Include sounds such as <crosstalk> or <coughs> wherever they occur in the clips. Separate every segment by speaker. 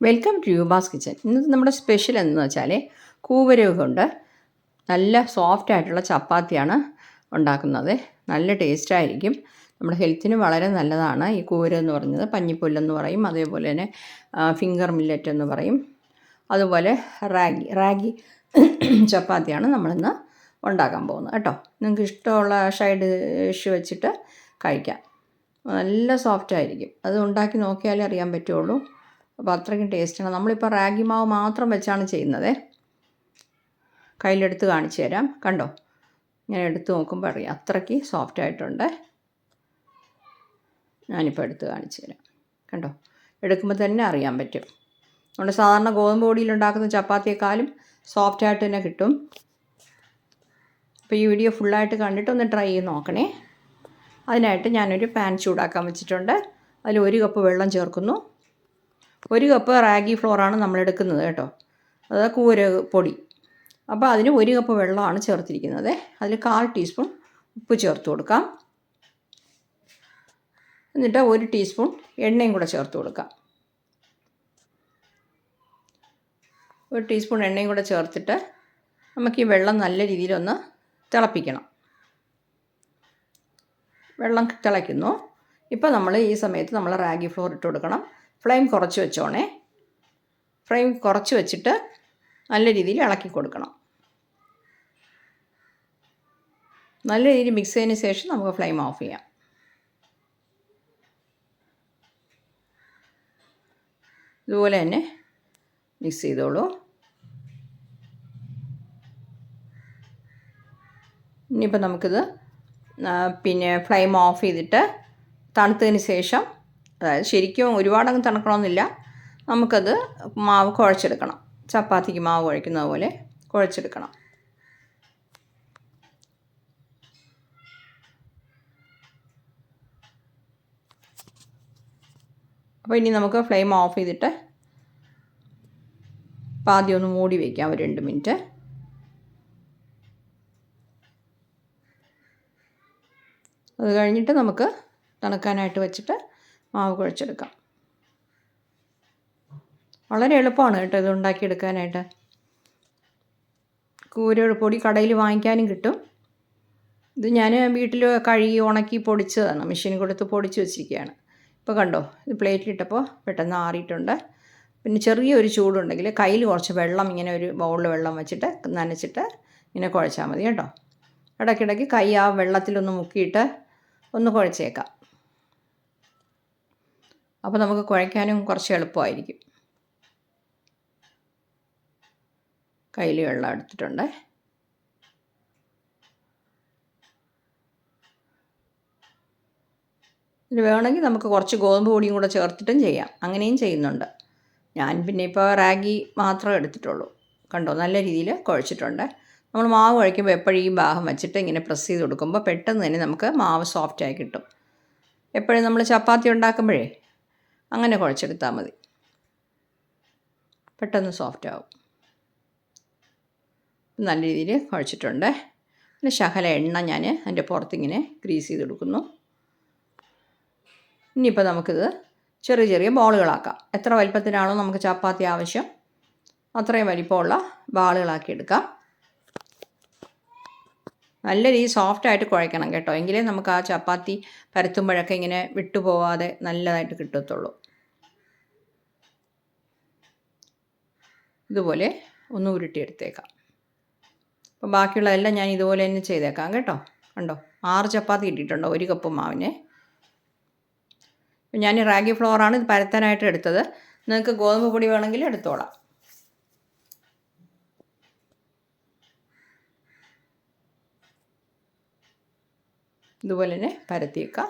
Speaker 1: Welcome to യൂബാസ് kitchen ഇന്നത്തെ നമ്മുടെ special എന്ന് വെച്ചാൽ കൂവരവ് കൊണ്ട് നല്ല സോഫ്റ്റ് ആയിട്ടുള്ള ചപ്പാത്തിയാണ് ഉണ്ടാക്കുന്നത്. നല്ല ടേസ്റ്റ് ആയിരിക്കും. നമ്മുടെ ഹെൽത്തിന് വളരെ നല്ലതാണ് ഈ കൂവര എന്ന് പറഞ്ഞത് പഞ്ഞിപ്പുല്ലെന്ന് പറയും. അതേപോലെ തന്നെ ഫിംഗർ മില്ലറ്റ് എന്ന് പറയും. അതുപോലെ റാഗി റാഗി <coughs> ചപ്പാത്തിയാണ് നമ്മളിന്ന് ഉണ്ടാക്കാൻ പോകുന്നത്. കേട്ടോ. നിങ്ങൾക്ക് ഇഷ്ടമുള്ള ഷൈഡ് ഡിഷ് വെച്ചിട്ട് കഴിക്കാം. നല്ല സോഫ്റ്റ് ആയിരിക്കും. അത് ഉണ്ടാക്കി നോക്കിയാലേ അറിയാൻ പറ്റുള്ളൂ. അപ്പോൾ അത്രയ്ക്കും ടേസ്റ്റാണ് നമ്മളിപ്പോൾ റാഗി മാവ് മാത്രം വെച്ചാണ് ചെയ്യുന്നത്. കയ്യിലെടുത്ത് കാണിച്ചു തരാം. കണ്ടോ? ഞാൻ എടുത്ത് നോക്കുമ്പോൾ അറിയാം. അത്രയ്ക്ക് സോഫ്റ്റ് ആയിട്ടുണ്ട്. ഞാനിപ്പോൾ എടുത്ത് കാണിച്ചു തരാം. കണ്ടോ? എടുക്കുമ്പോൾ തന്നെ അറിയാൻ പറ്റും. നമ്മുടെ സാധാരണ ഗോതമ്പ് പൊടിയിൽ ഉണ്ടാക്കുന്ന ചപ്പാത്തിയേക്കാളും സോഫ്റ്റ് ആയിട്ട് തന്നെ കിട്ടും. അപ്പോൾ ഈ വീഡിയോ ഫുള്ളായിട്ട് കണ്ടിട്ട് ഒന്ന് ട്രൈ ചെയ്ത് നോക്കണേ. അതിനായിട്ട് ഞാനൊരു പാൻ ചൂടാക്കാൻ വെച്ചിട്ടുണ്ട്. അതിൽ ഒരു കപ്പ് വെള്ളം ചേർക്കുന്നു. ഒരു കപ്പ് റാഗി ഫ്ലോറാണ് നമ്മൾ എടുക്കുന്നത് കേട്ടോ. അത് കൂര പൊടി. അപ്പോൾ അതിന് ഒരു കപ്പ് വെള്ളമാണ് ചേർത്തിരിക്കുന്നത്. അതിൽ കാൽ ടീസ്പൂൺ ഉപ്പ് ചേർത്ത് കൊടുക്കാം. എന്നിട്ട് ഒരു ടീസ്പൂൺ എണ്ണയും കൂടെ ചേർത്ത് കൊടുക്കാം. ഒരു ടീസ്പൂൺ എണ്ണയും കൂടെ ചേർത്തിട്ട് നമുക്ക് ഈ വെള്ളം നല്ല രീതിയിലൊന്ന് തിളപ്പിക്കണം. വെള്ളം തിളയ്ക്കുന്നു. ഇപ്പോൾ നമ്മൾ ഈ സമയത്ത് നമ്മൾ റാഗി ഫ്ലോർ ഇട്ട് കൊടുക്കണം. ഫ്ലെയിം കുറച്ച് വെച്ചോണേ. ഫ്ലെയിം കുറച്ച് വെച്ചിട്ട് നല്ല രീതിയിൽ ഇളക്കി കൊടുക്കണം. നല്ല രീതിയിൽ മിക്സ് ചെയ്തതിന് ശേഷം നമുക്ക് ഫ്ലെയിം ഓഫ് ചെയ്യാം. ഇതുപോലെ തന്നെ മിക്സ് ചെയ്തോളൂ. ഇനിയിപ്പോൾ നമുക്കിത് പിന്നെ ഫ്ലെയിം ഓഫ് ചെയ്തിട്ട് തണുത്തതിന് ശേഷം അതായത് ശരിക്കും ഒരുപാടങ്ങ് തണുക്കണമെന്നില്ല. നമുക്കത് മാവ് കുഴച്ചെടുക്കണം. ചപ്പാത്തിക്ക് മാവ് കുഴക്കുന്നത് പോലെ കുഴച്ചെടുക്കണം. അപ്പോൾ ഇനി നമുക്ക് ഫ്ലെയിം ഓഫ് ചെയ്തിട്ട് ആദ്യം ഒന്ന് മൂടി വയ്ക്കാം ഒരു രണ്ട് മിനിറ്റ്. അത് കഴിഞ്ഞിട്ട് നമുക്ക് തണുക്കാനായിട്ട് വെച്ചിട്ട് മാവ് കുഴച്ചെടുക്കാം. വളരെ എളുപ്പമാണ് കേട്ടോ ഇത് ഉണ്ടാക്കിയെടുക്കാനായിട്ട്. കൂരയുടെ പൊടി കടയിൽ വാങ്ങിക്കാനും കിട്ടും. ഇത് ഞാൻ വീട്ടിൽ കഴുകി ഉണക്കി പൊടിച്ചതാണ്. മെഷീൻ കൊടുത്ത് പൊടിച്ച് വെച്ചിരിക്കുകയാണ്. ഇപ്പോൾ കണ്ടോ ഇത് പ്ലേറ്റിലിട്ടപ്പോൾ പെട്ടെന്ന് ആറിയിട്ടുണ്ട്. പിന്നെ ചെറിയൊരു ചൂടുണ്ടെങ്കിൽ കയ്യിൽ കുറച്ച് വെള്ളം ഇങ്ങനെ ഒരു ബൗളിൽ വെള്ളം വെച്ചിട്ട് നനച്ചിട്ട് ഇങ്ങനെ കുഴച്ചാൽ മതി കേട്ടോ. ഇടയ്ക്കിടയ്ക്ക് കൈ ആ വെള്ളത്തിലൊന്ന് മുക്കിയിട്ട് ഒന്ന് കുഴച്ചേക്കാം. അപ്പോൾ നമുക്ക് കുഴയ്ക്കാനും കുറച്ച് എളുപ്പമായിരിക്കും. കയ്യിൽ വെള്ളം എടുത്തിട്ടുണ്ട്. ഇത് വേണമെങ്കിൽ നമുക്ക് കുറച്ച് ഗോതമ്പ് പൊടിയും കൂടെ ചേർത്തിട്ടും ചെയ്യാം. അങ്ങനെയും ചെയ്യുന്നുണ്ട്. ഞാൻ പിന്നെ ഇപ്പോൾ റാഗി മാത്രമേ എടുത്തിട്ടുള്ളൂ. കണ്ടോ? നല്ല രീതിയിൽ കുഴച്ചിട്ടുണ്ട്. നമ്മൾ മാവ് കുഴയ്ക്കുമ്പോൾ എപ്പോഴും ഈ ഭാഗം വെച്ചിട്ട് ഇങ്ങനെ പ്രസ് ചെയ്ത് കൊടുക്കുമ്പോൾ പെട്ടെന്ന് തന്നെ നമുക്ക് മാവ് സോഫ്റ്റായി കിട്ടും. എപ്പോഴും നമ്മൾ ചപ്പാത്തി ഉണ്ടാക്കുമ്പോഴേ അങ്ങനെ കുഴച്ചെടുത്താൽ മതി. പെട്ടെന്ന് സോഫ്റ്റ് ആവും. നല്ല രീതിയിൽ കുഴച്ചിട്ടുണ്ട്. പിന്നെ ശകല എണ്ണ ഞാൻ അതിന്റെ പുറത്തിങ്ങനെ ഗ്രീസ് ചെയ്ത് കൊടുക്കുന്നു ഇനിയിപ്പോൾ നമുക്കിത് ചെറിയ ചെറിയ ബോളുകളാക്കാം. എത്ര വലിപ്പത്തിനാണോ നമുക്ക് ചപ്പാത്തി ആവശ്യം അത്രയും വലിപ്പമുള്ള ബാളുകളാക്കി എടുക്കാം നല്ല രീതി സോഫ്റ്റായിട്ട് കുഴയ്ക്കണം കേട്ടോ. എങ്കിലേ നമുക്ക് ആ ചപ്പാത്തി പരത്തുമ്പോഴൊക്കെ ഇങ്ങനെ വിട്ടുപോവാതെ നല്ലതായിട്ട് കിട്ടത്തുള്ളൂ. ഇതുപോലെ ഒന്ന് ഉരുട്ടിയെടുത്തേക്കാം. അപ്പോൾ ബാക്കിയുള്ളതെല്ലാം ഞാൻ ഇതുപോലെ തന്നെ ചെയ്തേക്കാം കേട്ടോ. കണ്ടോ? ആറ് ചപ്പാത്തി ഇട്ടിട്ടുണ്ടോ ഒരു കപ്പ് മാവിന്. ഞാൻ റാഗി ഫ്ലോറാണ് ഇത് പരത്താനായിട്ട് എടുത്തത്. നിങ്ങൾക്ക് ഗോതമ്പ് പൊടി വേണമെങ്കിൽ എടുത്തോളാം. ഇതുപോലെ തന്നെ പരത്തിയേക്കാം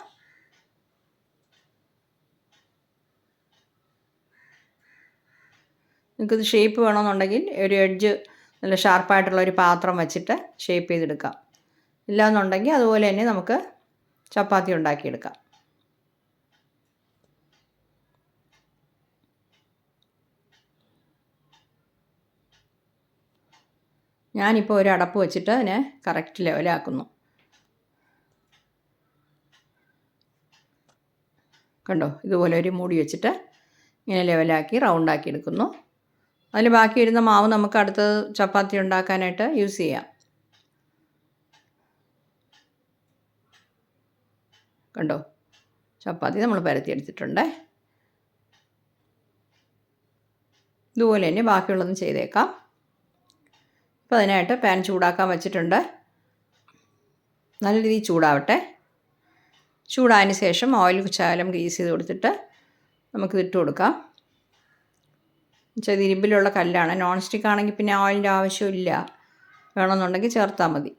Speaker 1: നിങ്ങൾക്കിത് ഷേപ്പ് വേണമെന്നുണ്ടെങ്കിൽ ഒരു എഡ്ജ് നല്ല ഷാർപ്പായിട്ടുള്ള ഒരു പാത്രം വെച്ചിട്ട് ഷേപ്പ് ചെയ്തെടുക്കാം. ഇല്ലയെന്നുണ്ടെങ്കിൽ അതുപോലെ തന്നെ നമുക്ക് ചപ്പാത്തി ഉണ്ടാക്കിയെടുക്കാം. ഞാനിപ്പോൾ ഒരു അടപ്പ് വെച്ചിട്ട് അതിനെ കറക്റ്റ് ലെവലാക്കുന്നു കണ്ടോ? ഇതുപോലെ ഒരു മൂടി വെച്ചിട്ട് ഇങ്ങനെ ലെവലാക്കി റൗണ്ടാക്കി എടുക്കുന്നു. അതിൽ ബാക്കി വരുന്ന മാവ് നമുക്ക് അടുത്ത ചപ്പാത്തി ഉണ്ടാക്കാനായിട്ട് യൂസ് ചെയ്യാം. കണ്ടോ? ചപ്പാത്തി നമ്മൾ പരത്തിയെടുത്തിട്ടുണ്ടേ. ഇതുപോലെ തന്നെ ബാക്കിയുള്ളതും ചെയ്തേക്കാം. അപ്പോൾ അതിനായിട്ട് പാൻ ചൂടാക്കാൻ വെച്ചിട്ടുണ്ട്. നല്ല രീതിയിൽ ചൂടാവട്ടെ. ചൂടായതിന് ശേഷം ഓയിൽ ശകലം ഗ്രീസ് ചെയ്ത് കൊടുത്തിട്ട് നമുക്ക് ഇട്ട് കൊടുക്കാം. ചെറിയ ഇരുമ്പിലുള്ള കല്ലാണ്. നോൺ സ്റ്റിക്ക് ആണെങ്കിൽ പിന്നെ ഓയിലിന്റെ ആവശ്യമില്ല. വേണമെന്നുണ്ടെങ്കിൽ ചേർത്താൽ മതി.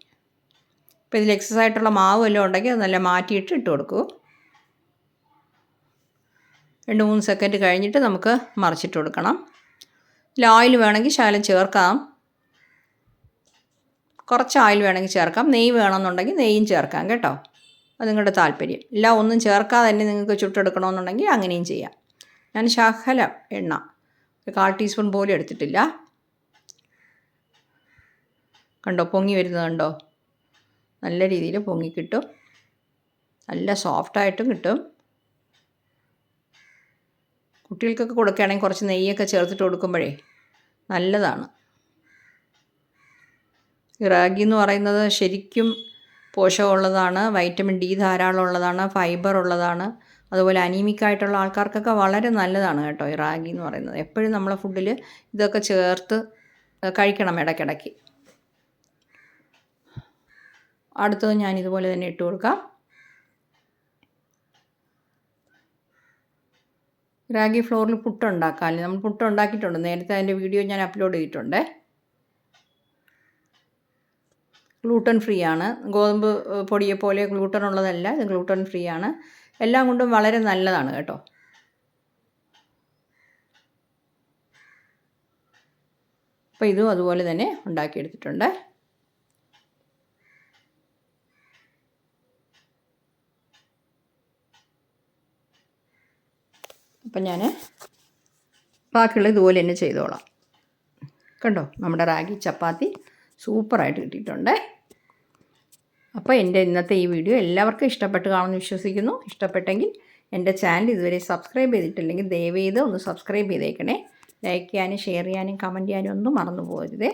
Speaker 1: ഇപ്പോൾ ഇതിൽ എക്സസ് ആയിട്ടുള്ള മാവ് എല്ലാം ഉണ്ടെങ്കിൽ അത് നല്ല മാറ്റിയിട്ട് ഇട്ട് കൊടുക്കൂ. രണ്ട് മൂന്ന് സെക്കൻഡ് കഴിഞ്ഞിട്ട് നമുക്ക് മറിച്ചിട്ട് കൊടുക്കണം. ഇതിൽ ഓയിൽ വേണമെങ്കിൽ ശകലം ചേർക്കാം. കുറച്ച് ഓയിൽ വേണമെങ്കിൽ ചേർക്കാം. നെയ്യ് വേണമെന്നുണ്ടെങ്കിൽ നെയ്യും ചേർക്കാം കേട്ടോ. അത് നിങ്ങളുടെ താല്പര്യം. ഇല്ല ഒന്നും ചേർക്കാതെ തന്നെ നിങ്ങൾക്ക് ചുട്ടെടുക്കണമെന്നുണ്ടെങ്കിൽ അങ്ങനെയും ചെയ്യാം. ഞാൻ ശഹല എണ്ണ ഒരു കാൽ ടീസ്പൂൺ പോലും എടുത്തിട്ടില്ല. കണ്ടോ പൊങ്ങി വരുന്നത് കണ്ടോ? നല്ല രീതിയിൽ പൊങ്ങി കിട്ടും. നല്ല സോഫ്റ്റായിട്ടും കിട്ടും. കുട്ടികൾക്കൊക്കെ കൊടുക്കുകയാണെങ്കിൽ കുറച്ച് നെയ്യൊക്കെ ചേർത്തിട്ട് കൊടുക്കുമ്പോഴേ നല്ലതാണ്. ഈ റാഗി എന്ന് പറയുന്നത് ശരിക്കും പോഷകമുള്ളതാണ് വൈറ്റമിൻ ഡി ധാരാളം ഉള്ളതാണ് ഫൈബർ ഉള്ളതാണ്. അതുപോലെ അനീമിക്കായിട്ടുള്ള ആൾക്കാർക്കൊക്കെ വളരെ നല്ലതാണ് കേട്ടോ ഈ റാഗി എന്ന് പറയുന്നത്. എപ്പോഴും നമ്മളെ ഫുഡിൽ ഇതൊക്കെ ചേർത്ത് കഴിക്കണം ഇടയ്ക്കിടയ്ക്ക്. അടുത്തത് ഞാൻ ഇതുപോലെ തന്നെ ഇട്ട് കൊടുക്കാം. റാഗി ഫ്ലോറിൽ പുട്ടുണ്ടാക്കാം. നമ്മൾ പുട്ട് ഉണ്ടാക്കിയിട്ടുണ്ട് നേരത്തെ അതിന്റെ വീഡിയോ ഞാൻ അപ്ലോഡ് ചെയ്തിട്ടുണ്ട്. ഗ്ലൂട്ടൺ ഫ്രീ ആണ്. ഗോതമ്പ് പൊടിയെ പോലെ ഗ്ലൂട്ടൺ ഉള്ളതല്ല ഇത് ഗ്ലൂട്ടൺ ഫ്രീ ആണ്. എല്ലാം കൊണ്ടും വളരെ നല്ലതാണ് കേട്ടോ. അപ്പോൾ ഇതും അതുപോലെ തന്നെ ഉണ്ടാക്കിയെടുത്തിട്ടുണ്ട്. അപ്പം ഞാൻ ബാക്കിയുള്ള ഇതുപോലെ തന്നെ ചെയ്തോളാം. കണ്ടോ? നമ്മുടെ റാഗി ചപ്പാത്തി. സൂപ്പറായിട്ട് കിട്ടിയിട്ടുണ്ട്. അപ്പോൾ എന്റെ ഇന്നത്തെ ഈ വീഡിയോ എല്ലാവർക്കും ഇഷ്ടപ്പെട്ട് കാണുമെന്ന് വിശ്വസിക്കുന്നു. ഇഷ്ടപ്പെട്ടെങ്കിൽ എന്റെ ചാനൽ ഇതുവരെ സബ്സ്ക്രൈബ് ചെയ്തിട്ടില്ലെങ്കിൽ ദയവ് ചെയ്ത് ഒന്ന് സബ്സ്ക്രൈബ് ചെയ്തേക്കണേ. ലൈക്ക് ചെയ്യാനും ഷെയർ ചെയ്യാനും കമന്റ് ചെയ്യാനും ഒന്നും മറന്നു പോകരുതേ.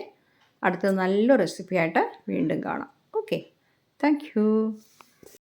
Speaker 1: അടുത്തത് നല്ലൊരു റെസിപ്പിയായിട്ട് വീണ്ടും കാണാം. ഓക്കെ. താങ്ക്